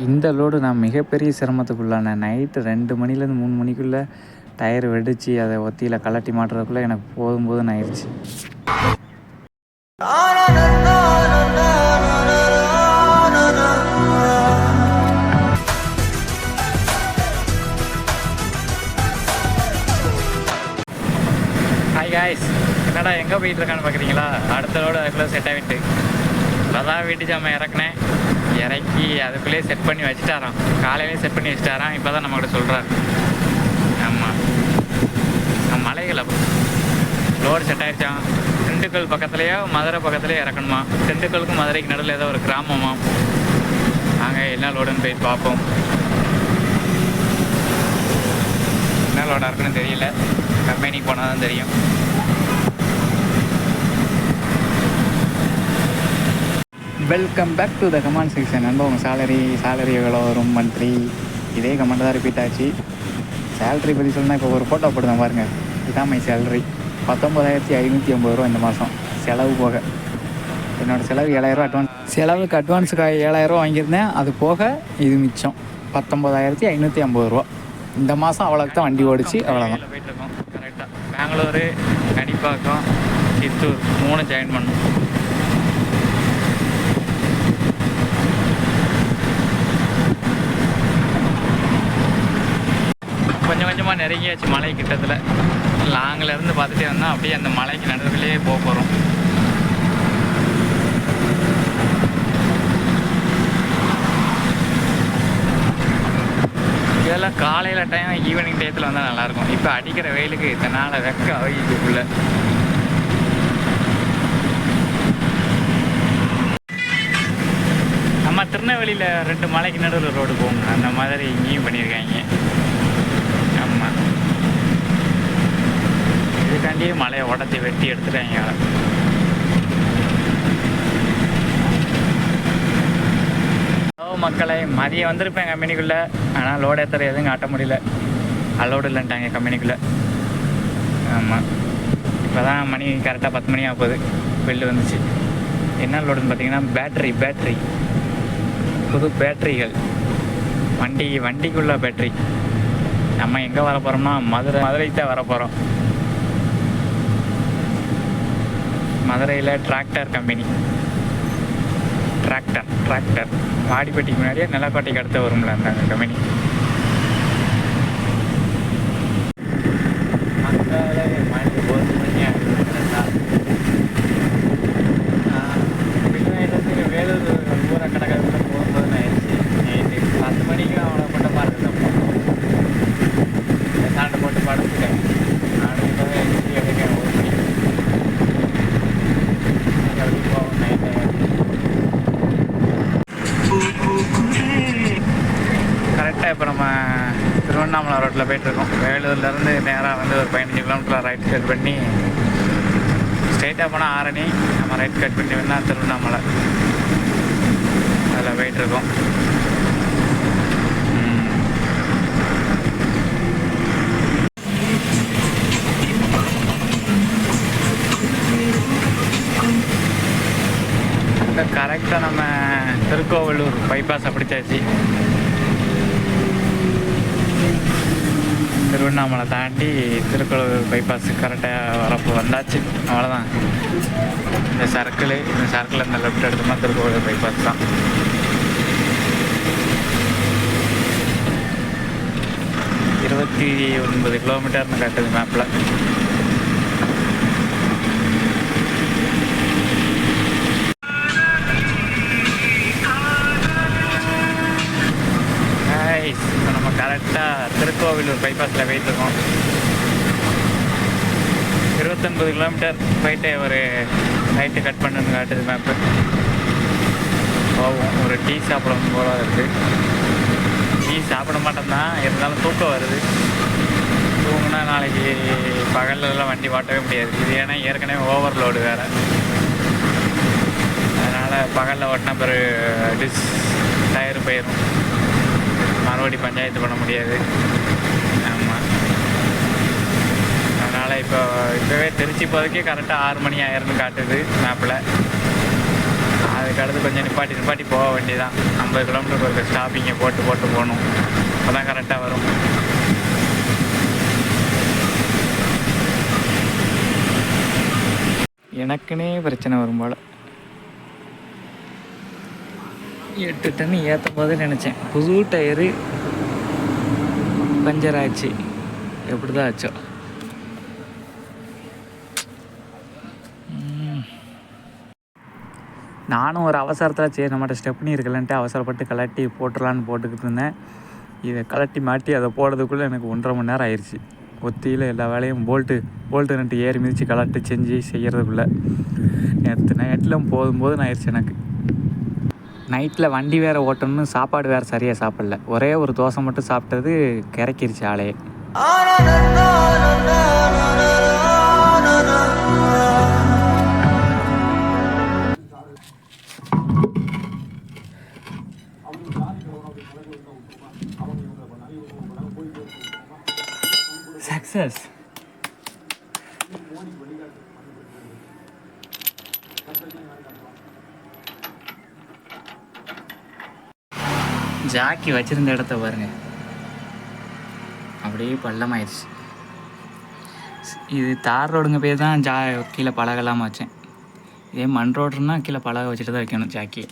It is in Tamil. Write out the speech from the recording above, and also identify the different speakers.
Speaker 1: இந்த லோடு நான் மிகப்பெரிய சிரமத்துக்குள்ளானேன். நைட்டு ரெண்டு மணிலேருந்து மூணு மணிக்குள்ளே டயர் வெடித்து அதை ஒத்தியில் கலட்டி மாட்டுறதுக்குள்ளே எனக்கு போதும் போதும் ஆயிடுச்சு ஹாய் காய்ஸ் என்னடா எங்கே போயிட்டு இருக்கான்னு பார்க்குறீங்களா அடுத்த லோடு அதுக்குள்ளே செட் ஆகிட்டு இப்போதான் வீட்டு ஜாமான் இறக்குனேன். இறக்கி அதுக்குள்ளேயே செட் பண்ணி வச்சுட்டாராம். காலையிலேயே செட் பண்ணி வச்சுட்டாராம். இப்போ தான் நம்மகிட்ட சொல்கிறாரு ஆமாம் மலைகளை லோடு செட் ஆயிடுச்சான் திண்டுக்கல் பக்கத்துலேயோ மதுரை பக்கத்துலேயோ இறக்கணுமா? திண்டுக்கலுக்கும் மதுரைக்கு நடுவில் ஏதோ ஒரு கிராமமா? நாங்கள் என்ன லோடுன்னு போய் பார்ப்போம். என்ன லோடாக இருக்குன்னு தெரியல. கம்பெனிக்கு போனால் தான் தெரியும். Welcome back to the comment section நண்பா உங்கள் சேலரி சேலரி எவ்வளோ வரும் மந்த்லி இதே கமெண்ட் தான் ரிப்பீட் ஆச்சு. சேலரி பற்றி சொன்னால் இப்போ ஒரு ஃபோட்டோ போட்டு தான் பாருங்கள் இதுதான் மை சேலரி பத்தொம்பதாயிரத்தி ஐநூற்றி ஐம்பது ரூபா இந்த மாதம் செலவு போக. என்னோடய செலவு ஏழாயிரரூவா அட்வான்ஸ் செலவுக்கு அட்வான்ஸுக்கு ஏழாயிரரூவா வாங்கியிருந்தேன். அது போக இது மிச்சம். பத்தொம்பதாயிரத்தி ஐநூற்றி ஐம்பது ரூபா இந்த மாதம் அவ்வளோக்கு தான் வண்டி ஓடிச்சு. அவ்வளோதான் போயிட்டுருக்கோம் கரெக்டாக பெங்களூரு கனிப்பாக்கம் சித்தூர் மூணு ஜாயின் பண்ணோம். கொஞ்சம் கொஞ்சமாக நெருங்கியாச்சு மலை கிட்டத்தில். லாங்கில் இருந்து பார்த்துட்டே வந்தால் அப்படியே அந்த மலைக்கு நடுவிலேயே போக போகிறோம் இதெல்லாம் காலையில் டைம் ஈவினிங் டயத்தில் வந்தால் நல்லாயிருக்கும். இப்போ அடிக்கிற வெயிலுக்கு இதனால் வெக்க அவைக்குள்ள நம்ம திருநெல்வேலியில் ரெண்டு மலைக்கு நடுவில் ரோடு போகும் அந்த மாதிரி இங்கேயும் பண்ணியிருக்காங்க ஆமாம் இதுக்காண்டியே மலையை உடச்சி வெட்டி எடுத்துட்டாங்க. மக்களை மதியம் வந்திருப்பேன் கம்பெனிக்குள்ளே. ஆனால் லோடு ஏற்றுற எதுவும் காட்ட முடியல. அலோடு இல்லைன்ட்டாங்க கம்பெனிக்குள்ளே. ஆமாம் இப்போ தான் மணி கரெக்டாக பத்து மணி ஆக போகுது. பில்லு வந்துச்சு. என்ன லோடுன்னு பார்த்தீங்கன்னா பேட்ரி பேட்ரி புது பேட்டரிகள் வண்டி வண்டிக்குள்ள பேட்டரி நம்ம எங்கே வர போகிறோம்னா மதுரை மதுரைக்கு தான் வர போகிறோம் மதுரையில் டிராக்டர் கம்பெனி டிராக்டர் டிராக்டர் வாடிப்பட்டிக்கு முன்னாடியே நிலக்கோட்டைக்கு அடுத்த வரும்ல அந்த கம்பெனி வேலூர் ஊர கடற்கரை போகும்போது நான் நைட்டு பத்து மணிக்கு அவனை கொண்ட பாருங்க சாண்டை போட்டு படுத்துட்டேன் நானும் இப்போ எழுதி எடுக்கிறேன் ஒரு மணிக்கு அப்படி போவோம் நைட்டு கரெக்டாக இப்போ நம்ம திருவண்ணாமலை ரோட்டில் போயிட்டுருக்கோம். வேலூர்லேருந்து நேராக வந்து ஒரு பதினஞ்சு கிலோமீட்டர் ரைட் கட் பண்ணி ஸ்ட்ரைட்டாக போனால் ஆரணி நம்ம ரைட் கட் பண்ணி வேணால் திருவண்ணாமலை. அதில் போயிட்டுருக்கோம். கரெக்டாக நம்ம திருக்கோவலூர் பைபாஸை பிடிச்சாச்சு. திருவண்ணாமலை தாண்டி திருக்கோவலூர் பைபாஸ் கரெக்டாக வரப்போ வந்தாச்சு. அவ்வளோதான் இந்த சர்க்கிள் இந்த சர்க்கிள் அந்த லெஃப்ட் எடுத்தோம்னா திருக்கோவலூர் பைபாஸ் தான். இருபத்தி ஒன்பது கிலோமீட்டர்னு காட்டுது மேப்பில் திருக்கோவிலூர் பைபாஸில் போயிட்டுருக்கோம். இருபத்தொன்பது கிலோமீட்டர் போயிட்டு ஒரு நைட்டு கட் பண்ணுன்னு காட்டுது மேப்பு போவோம். ஒரு டீ சாப்பிடணும் போல இருக்குது டீ சாப்பிட மாட்டோம் இருந்தாலும் தூக்கம் வருது. தூங்கினா நாளைக்கு பகல்லலாம் வண்டி ஓட்டவே முடியாது. இது ஏன்னா ஏற்கனவே ஓவர்லோடு வேறு. அதனால் பகலில் ஓட்டினா பிறகு டிஸ் டயர் போயிடும் மறுபடி பஞ்சாயத்து பண்ண முடியாது. ஆமாம் அதனால் இப்போ இப்போவே திருச்சி போகிறதுக்கே கரெக்டாக ஆறு மணி ஆயிரம்னு காட்டுது மேப்பில் அதுக்கடுத்து கொஞ்சம் நிப்பாட்டி நிப்பாட்டி போக வேண்டியதான் ஐம்பது கிலோமீட்டருக்கு ஒரு ஸ்டாப்பிங்கை போட்டு போட்டு போகணும். அப்போ தான் கரெக்டாக வரும். எனக்குன்னே பிரச்சனை வரும் போல். எட்டு டன் ஏற்றும் போது நினச்சேன். புது டயரு பஞ்சர் ஆச்சு. எப்படி தான் ஆச்சோ நானும் ஒரு அவசரத்தில் சரி நம்மகிட்ட ஸ்டெப்னி இருக்கலன்ட்டு அவசரப்பட்டு கலட்டி போட்டுடலான்னு போட்டுக்கிட்டு இருந்தேன். இதை கலட்டி மாட்டி அதை போடுறதுக்குள்ளே எனக்கு ஒன்றரை மணி நேரம் ஆயிடுச்சு ஒத்தியில் எல்லா வேலையும் போல்ட்டு போல்ட்டு ரெண்டு ஏறி மிதித்து கலட்டி செஞ்சு செய்கிறதுக்குள்ளே நேற்று நைட்டில் போதும்போது ஆயிடுச்சு எனக்கு. நைட்டில் வண்டி வேறு ஓட்டணும்னு சாப்பாடு வேறு சரியாக சாப்பிடல. ஒரே ஒரு தோசை மட்டும் சாப்பிட்டது கிறக்கிருச்சு ஆளையே சக்ஸஸ் ஜாக்கி வச்சிருந்த இடத்த பாருங்க. அப்படியே பள்ளமாயிடுச்சு இது தார் ரோடுங்க பேர் தான் ஜா கீழே பழகலாமா வச்சேன். இதே மண் ரோடுன்னா கீழே பழக வச்சுட்டு தான் வைக்கணும் ஜாக்கியை.